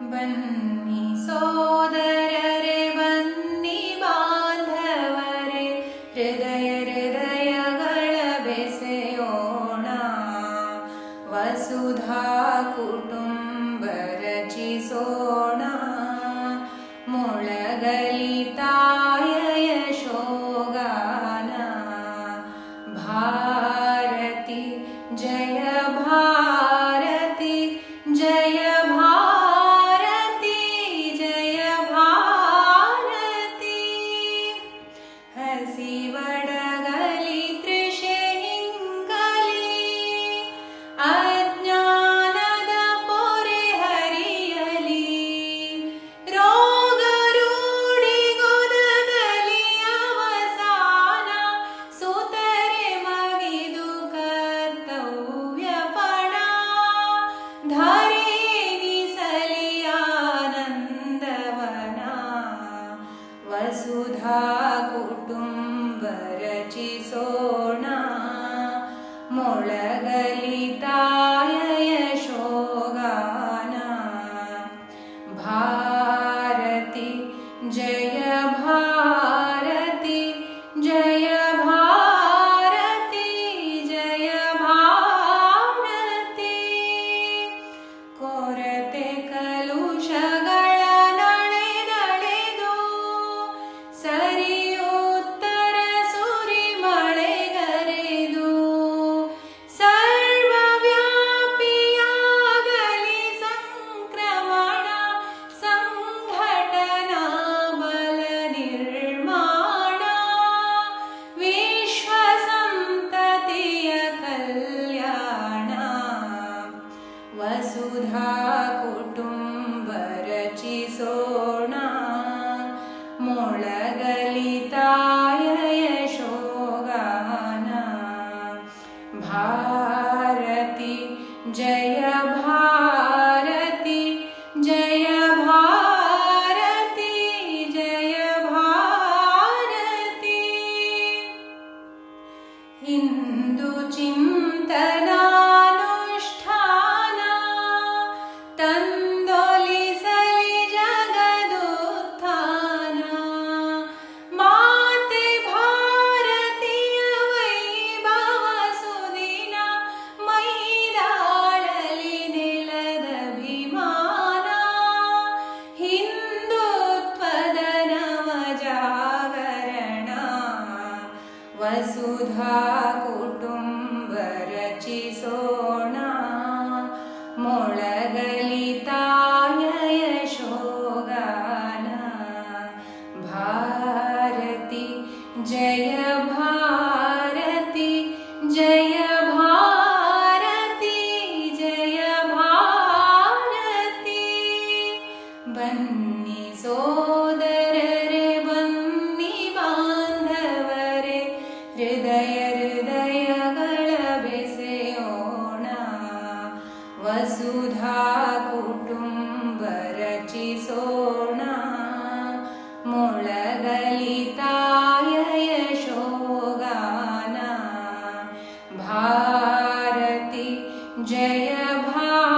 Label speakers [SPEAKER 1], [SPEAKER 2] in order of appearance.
[SPEAKER 1] Bunny സോദര ಹಸಿವಡಗಲಿ ತೃಷೆಯಿಂಗಲಿ ಅಜ್ಞಾನದ ಪೊರೆ ಹರಿಯಲಿ. ರೋಗ ರೂಢಿಗೊದಗಲಿ ಅವಸಾನ. ಸುತರೆ ಮಗಿದು ಕರ್ತವ್ಯ ಪಡ. ಧರೇಗಿಸಲಿ ರಚಿಸೋಣ ಮೊಳಗಲಿ वसुधा कुटुम्ब सोना मोळगलिताय यशोगाना भारती जय भा वसुधा कुटुम्बरचिसोणा मोळगलिताय यशोगाना भारति जय भा वसुधा कुटुम्ब रचिसोणा मोळगलिताय यशोगाना। भारती जय भा